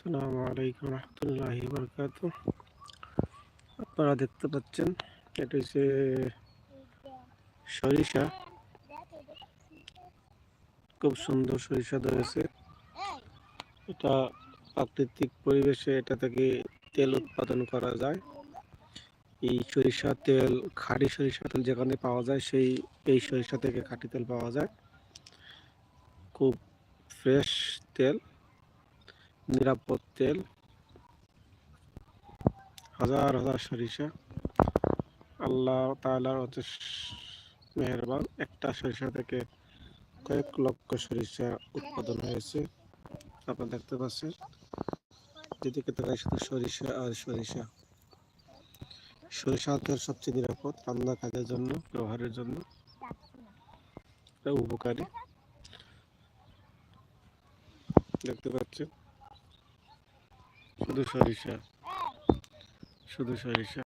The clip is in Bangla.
আসসালামু আলাইকুম রহমতুল্লাহি বরকাত আপনারা দেখতে পাচ্ছেন, এটা হচ্ছে সরিষা। খুব সুন্দর সরিষা ধরেছে এটা প্রাকৃতিক পরিবেশে এটা থেকে তেল উৎপাদন করা যায়। এই সরিষা তেল, খাঁটি সরিষা তেল যেখানে পাওয়া যায়, সেই, এই সরিষা থেকে খাঁটি তেল পাওয়া যায়। খুব ফ্রেশ তেল। নিরাপদ তেল। হাজার হাজার সরিষা। আল্লাহ তাআলার হচ্ছে মেহরবান। একটা সরিষা থেকে কয়েক লক্ষ সরিষা উৎপাদন হয়েছে। আপনারা দেখতে পাচ্ছেন। যেদিকে তাকাই শুধু সরিষা আর সরিষা। সরিষা তেল সবচেয়ে নিরাপদ। রান্না কাজের জন্য, ব্যবহারের জন্য। উপকারী। দেখতে পাচ্ছেন। শুধু সরিষা। শুধু সরিষা।